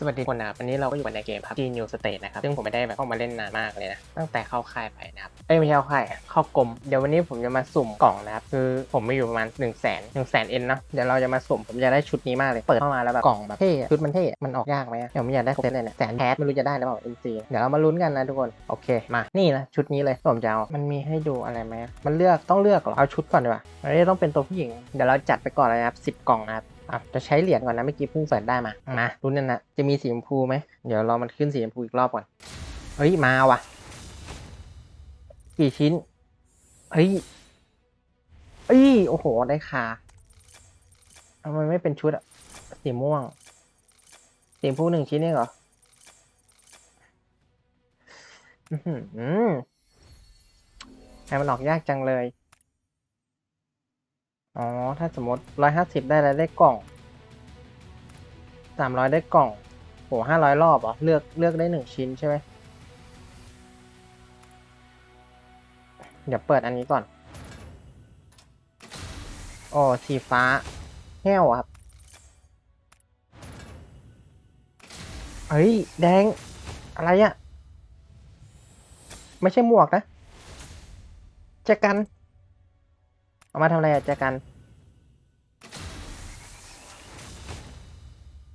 สวัสดีคนนะครับวันนี้เราก็อยู่ในเกมครับ G New State นะครับ ซึ่งผมไม่ได้แบบเข้ามาเล่นนานมากเลยนะ ตั้งแต่เข้าค่ายไปนะครับ เอ้ยไม่ใช่เข้าค่าย เข้ากรมเดี๋ยววันนี้ผมจะมาสุ่มกล่องนะครับ คือผมมีอยู่ประมาณ1นึ่งแสนหนึ่งแสนเอ็นนะ เดี๋ยวเราจะมาสุ่ม ผมจะได้ชุดนี้มากเลย เปิดเข้ามาแล้วแบบกล่องแบบเท่ ชุดมันเท่ มันออกยากไหมอะเดี๋ยวผมอยากได้ครบเซตเลยนี่ยแสนแพทไม่รู้จะได้หรือเปล่า NC เดี๋ยวเรามาลุ้นกันนะทุกคน โอเค มา นี่นะชุดนี้เลยผมจะเอา มันมีให้ดูอะไรไหมมันเลือกต้องเลือกหรอ เอาชุดก่อนดีกว่าอันนี้ต้องเป็นตัวผู้หญิง เดี๋ยวเราจัดไปก่อนเลยครับสิบกล่องนะครับ อะจะใช้เหรียญก่อนนะเมื่อกี้เพิ่งเปิดได้มามารุ่นนั้นนะจะมีสีชมพูไหมเดี๋ยวรอมันขึ้นสีชมพูอีกรอบก่อนเฮ้ยมาว่ะ กี่ชิ้นเฮ้ยเอ้ยโอ้โหได้คาทำไมไม่เป็นชุดอะสีม่วงสีชมพูหนึ่งชิ้นเองเหรออือหือให้มันออกยากจังเลย อ๋อ ถ้าสมมติร้อยห้าสิบได้แล้วได้กล่องสามร้อยได้กล่องโหห้าร้อยรอบเหรอเลือกเลือกได้หนึ่งชิ้นใช่ไหมเดี๋ยวเปิดอันนี้ก่อน โอ้สีฟ้าแห้วครับ เฮ้ย แดง อะไรอะไม่ใช่หมวกนะแจกัน เอามาทำอะไรอะแจกัน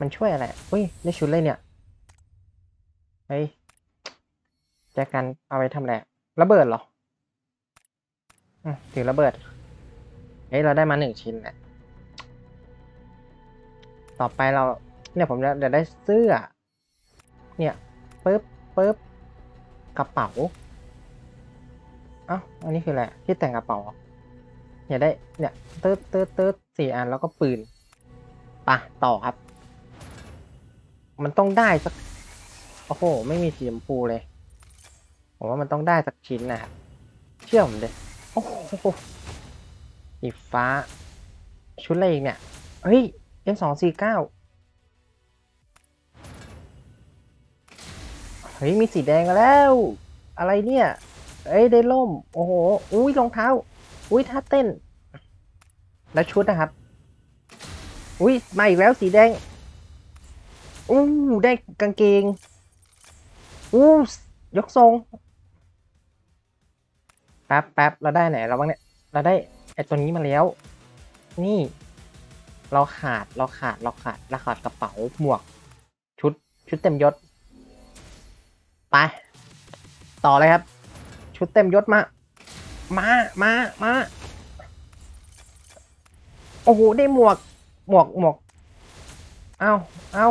มันช่วยอะไรอุ้ยได้ชุดเลยเนี่ยเฮ้ยแจกันเอาไปทำอะไรระเบิดเหรออถือระเบิดเฮ้ยเราได้มาหนึ่งชิ้นแหละต่อไปเราเนี่ยผมจะจะได้เสื้อ เนี่ยปึ๊บปึ๊บกระเป๋าเอ้าอันนี้คืออะไรที่แต่งกระเป๋าเหรออยาได้เนี่ยตืดตืดตืดสี่อันแล้วก็ปืนปะต่อครับ มันต้องได้สัก โอ้โห ไม่มีสีชมพูเลย ผมว่ามันต้องได้สักชิ้นนะครับ เชื่อผมเลยโอ้โหสีฟ้า ชุดอะไรอีกเนี่ย เฮ้ย M สองสี่เก้าเฮ้ย มีสีแดงแล้ว อะไรเนี่ย เอ้ย ได้ล่ม โอ้โห อุ้ยรองเท้า อุ้ยท่าเต้น แล้วชุดนะครับ อุ้ยมาอีกแล้วสีแดง อู้ได้กางเกงอู้ยกทรงแป๊บแป๊บเราได้ไหนเราบ้างเนี่ย เราได้ไอ้ตัวนี้มาแล้ว นี่ เราขาดเราขาดเราขาดเราขาดกระเป๋าหมวก ชุดชุดเต็มยศ ไป ต่อเลยครับ ชุดเต็มยศมา มามามาโอ้โหได้หมวก หมวกหมวก เอ้าเอ้า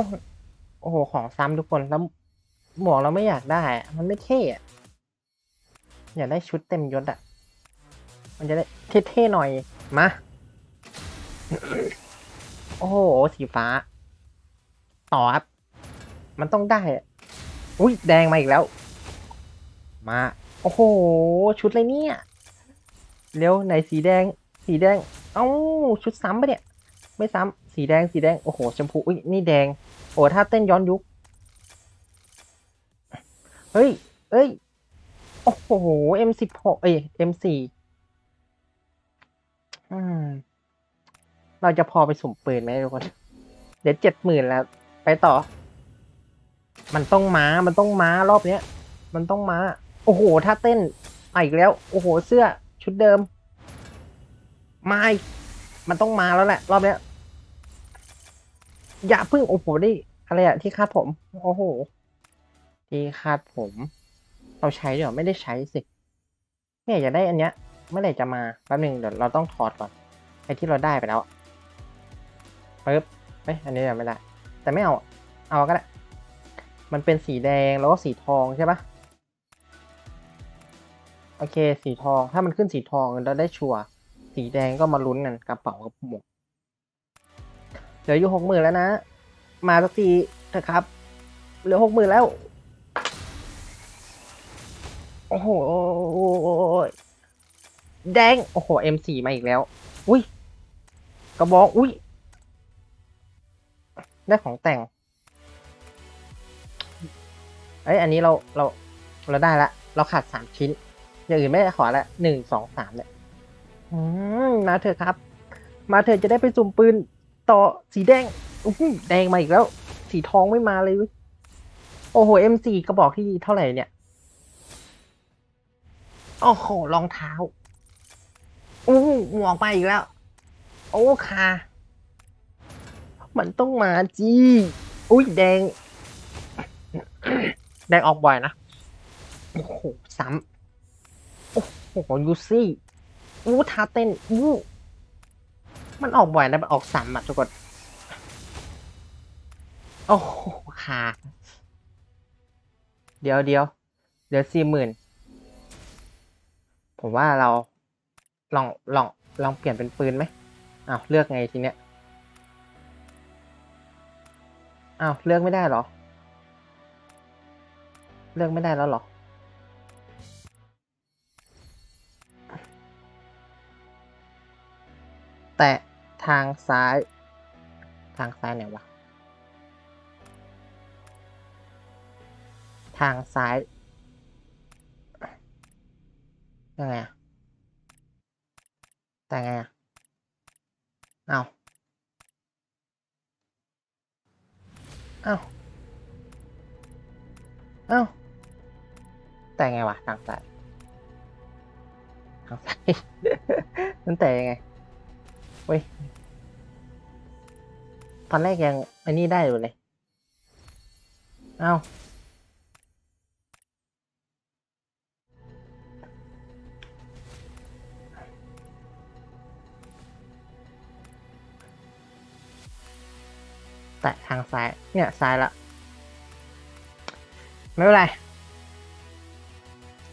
อ้โห ของซ้ำทุกคนแล้วหมวกเราไม่อยากได้ มันไม่เท่อะอยากได้ชุดเต็มยศอะมันจะได้เท่ๆหน่อย มา โอ้โห สีฟ้า ต่อครับ มันต้องได้อะอุ้ยแดงมาอีกแล้ว มา โอ้โห ชุดอะไรเนี่ย เร็วไหนสีแดง สีแดง เอ้า ชุดซ้ำปะเนี่ย ไม่ซ้ำ สีแดง สีแดง โอ้โห ชมพู อุ้ยนี่แดง โอ้ถ้าเต้นย้อนยุค เฮ้ย เอ้ย โอ้โห M16 เอ้ย M4 อืม เราจะพอไปสุ่มปืนไหมทุกคน เดี๋ยวเจ็ดหมื่นแล้ว ไปต่อ มันต้องม้า มันต้องม้ารอบเนี้ย มันต้องม้า โอ้โห ถ้าเต้นมาอีกแล้ว โอ้โห เสื้อชุดเดิม มาอีกมันต้องมาแล้วแหละ รอบเนี้ย อย่าเพึ่งโอ้โหได้อะไรอะที่คาดผม โอ้โห ที่คาดผม เราใช้เดี๋ยวไม่ได้ใช้สิเนี่ยอยากได้อันเนี้ยเมื่อไหร่จะมาแป๊บหนึงเดี๋ยวเราต้องถอดก่อนไอ้ที่เราได้ไปแล้วปึ๊บเฮ้ยอันนี้ยังไม่ได้ แต่ไม่เอา เอาก็ได้ มันเป็นสีแดงแล้วก็สีทองใช่ปะโอเค สีทองถ้ามันขึ้นสีทองเราได้ชัวร์สีแดงก็มาลุ้นกันกระเป๋ากับหมวก เหลืออยู่หกหมื่นแล้วนะ มาสักทีเถอะครับ เหลือหกหมื่นแล้ว โอ้โหแดง โอ้โห M4 มาอีกแล้ว อุ้ย กระบอก อุ้ย ได้ของแต่ง เอ้ย อันนี้เรา เรา เราได้ละ เราขาดสามชิ้น อย่างอื่นไม่ได้ขอละหนึ่งสองสามเนี่ยอืมมาเถอะครับ มาเถอะจะได้ไปสุ่มปืน ต่อสีแดงอื้หือแดงมาอีกแล้ว สีทองไม่มาเลยเว้ยโอ้โห M4 กระบอกที่เท่าไหร่เนี่ยโอ้โหรองเท้าอู้หมวกมาอีกแล้ว โอ้คามันต้องมาจีอุ้ยแดง แดงออกบ่อยนะ โอ้โหซ้ำโอ้โหยูซี่อู้ท่าเต้นอู้ มันออกบ่อยนะมันออกซ้ำอะทุกคน โอ้โหขาเดี๋ยวเดี๋ยวเดี๋ยวสี่หมื่นผมว่าเราลองลองลองเปลี่ยนเป็นปืนไหมอ้าวเลือกไงทีเนี้ยอ้าวเลือกไม่ได้หรอ เลือกไม่ได้แล้วหรอแต่ ทางซ้าย ทางซ้ายไหนวะ ทางซ้ายยังไงอะแต่ไงอะเอาเอาเอาแต่ไงวะทางซ้ายทางซ้ายมันแต่ยังไง เว้ย ตอนแรกยังอ้นี่ได้อยู่เลย เอ้าแตะทางซ้าย เนี่ยซ้ายละ ไม่เป็นไร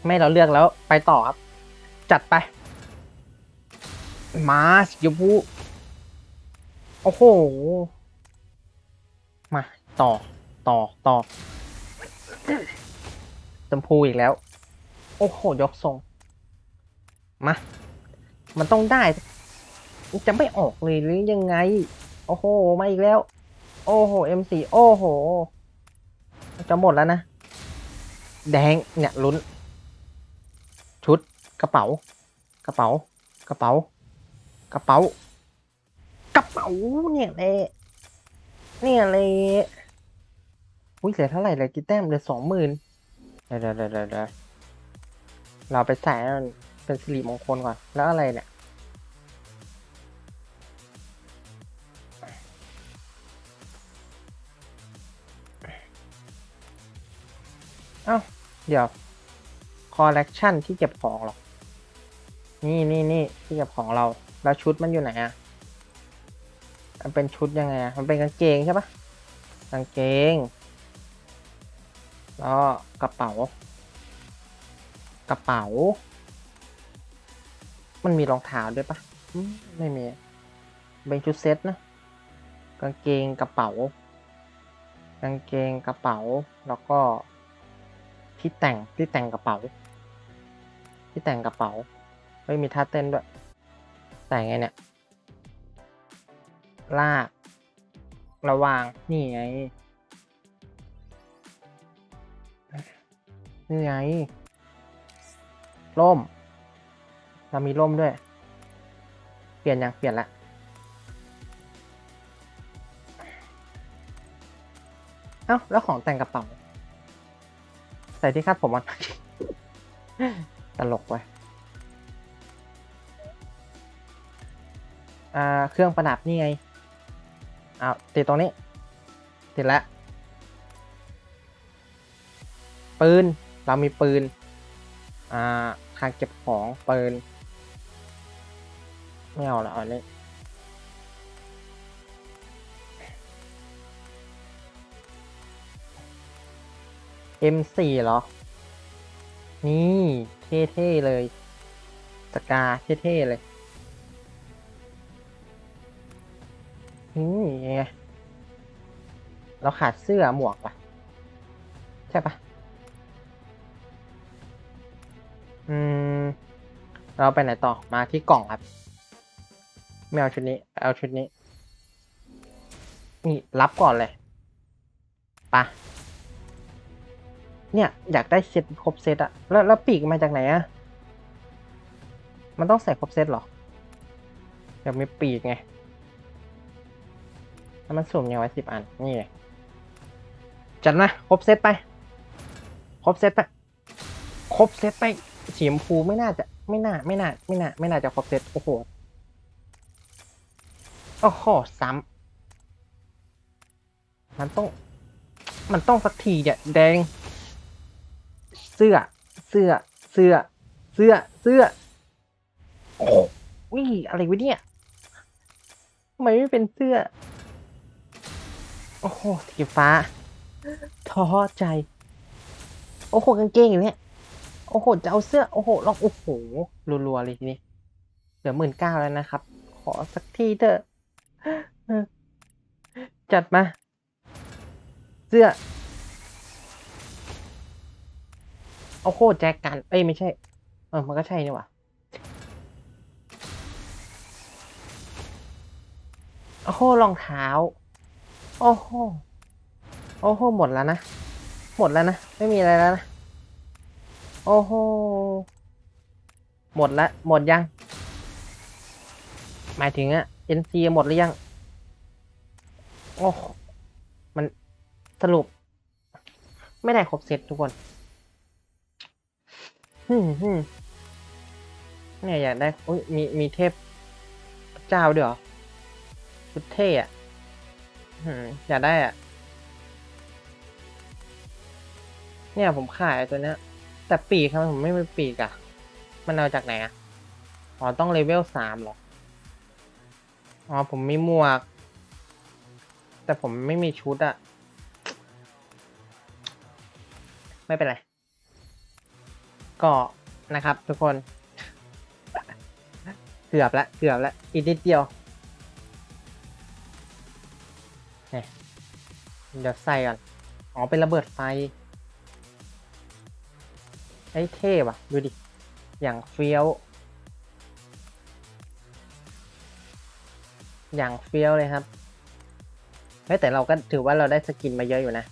ไม่เราเลือกแล้วไปต่อครับ จัดไป มาสยพูโอ้โห มา ต่อ ต่อ ต่อชมพูอีกแล้ว โอ้โห ยกทรง มา มันต้องได้ จะไม่ออกเลยหรือยังไง โอ้โห มาอีกแล้ว โอ้โห M4 โอ้โห จะหมดแล้วนะ แดง เนี่ยลุ้น ชุด กระเป๋า กระเป๋า กระเป๋า กระเป๋ากระเป๋าเนี่ยเลยเนี่ยเลยอุ้ยเหลือเท่าไหร่เลยกี่แต้มเหลือสองหมื่นเดี๋ยวเดี๋ยวเดี๋ยวเราไปใส่เป็นสิริมงคลก่อน แล้วอะไรเนี่ยเอ้า เดี๋ยว คอลเลกชันที่เก็บของหรอ นี่นี่นี่ที่เก็บของเรา แล้วชุดมันอยู่ไหนอะ มันเป็นชุดยังไงอะมันเป็นกางเกงใช่ปะกางเกง แล้วกระเป๋า กระเป๋า มันมีรองเท้าด้วยปะไม่มี เป็นชุดเซ็ตนะ กางเกงกระเป๋า กางเกงกระเป๋า แล้วก็ที่แต่งที่แต่งกระเป๋า ที่แต่งกระเป๋า ไม่มีท่าเต้นด้วย แต่งไงเนี่ย ลาก ระวาง นี่ไง นี่ไง ร่ม เรามีร่มด้วย เปลี่ยนยัง เปลี่ยนละเอ้า แล้วของแต่งกระเป๋า ใส่ที่คาดผมมันตลกไว้ อ่าเครื่องประดับนี่ไงเอาติดตรงนี้ ติดแล้ว ปืน เรามีปืน อ่าทางเก็บของปืน ไม่เอาละเอาอันนี้ M4 เหรอ นี่ เท่ ๆ เลยสกา เท่ ๆ เลย นี่ไง เราขาดเสื้อหมวกปะใช่ปะอืม เราไปไหนต่อมาที่กล่องครับ ไม่เอาชุดนี้ เอาชุดนี้ นี่รับก่อนเลยปะเนี่ย อยากได้เซตครบเซตอะแล้วแล้วปีกมาจากไหนอะมันต้องใส่ครบเซตหรออยากมีปีกไง แล้วมันสุ่มยังไว้สิบอัน นี่ไงจัดมาครบเซตไป ครบเซตไป ครบเซตไปสีชมพูไม่น่าจะไม่น่าไม่น่าไม่น่าไม่น่าจะครบเซตโอ้โหโอ้โหซ้ำมันต้อง มันต้องสักทีเนี่ยแดง เสื้อ เสื้อ เสื้อ เสื้อ เสื้อ โอ้โหอะไรวะเนี่ยทำไมไม่เป็นเสื้อ โอ้โหสีฟ้าท้อใจ โอ้โหกางเกงอย่างเนี้ยโอ้โหจะเอาเสื้อ โอ้โหลองโอ้โหรัวๆเลยทีนี้เหลือหมื่นเก้าแล้วนะครับ ขอสักทีเถอะจัดมา เสื้อ โอ้โหแจกกัน เอ้ย ไม่ใช่ เออ มันก็ใช่นี่หว่าโอ้โหรองเท้า โอ้โห โอ้โห หมดแล้วนะ หมดแล้วนะ ไม่มีอะไรแล้วนะ โอ้โห หมดละ หมดยัง หมายถึงอะ NC หมดหรือยัง โอ้ มันสรุป ไม่ได้ครบเซตทุกคนฮึมฮึมเนี่ยอยากได้ อุ้ยมีมีเทพเจ้าด้วยเหรอชุดเท่อะ อืมอยากได้อะเนี่ยผมขายตัวเนี้ย แต่ปีกทำไมผมไม่มีปีกอะมันเอาจากไหนอะอ๋อต้องเลเวลสามหรอ อ๋อผมมีหมวก แต่ผมไม่มีชุดอะไม่เป็นไร ก็นะครับทุกคน เกือบละเกือบละอีกนิดเดียว เดี๋ยวใส่ก่อน อ๋อ เป็นระเบิดไฟ ไอ้ยเท่ว่ะ ดูดิ อย่างเฟี้ยว อย่างเฟี้ยวเลยครับเฮ้แต่เราก็ถือว่าเราได้สกินมาเยอะอยู่นะ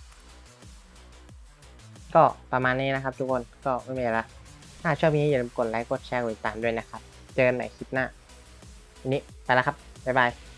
ก็ประมาณนี้นะครับทุกคน ก็ไม่มีอะไรละถ้าชอบนี้อย่าลืมกดไลค์ กดแชร์ กดติดตามด้วยนะครับ เจอกันใหม่คลิปหน้า วันนี้ไปแล้วครับ บ๊ายบาย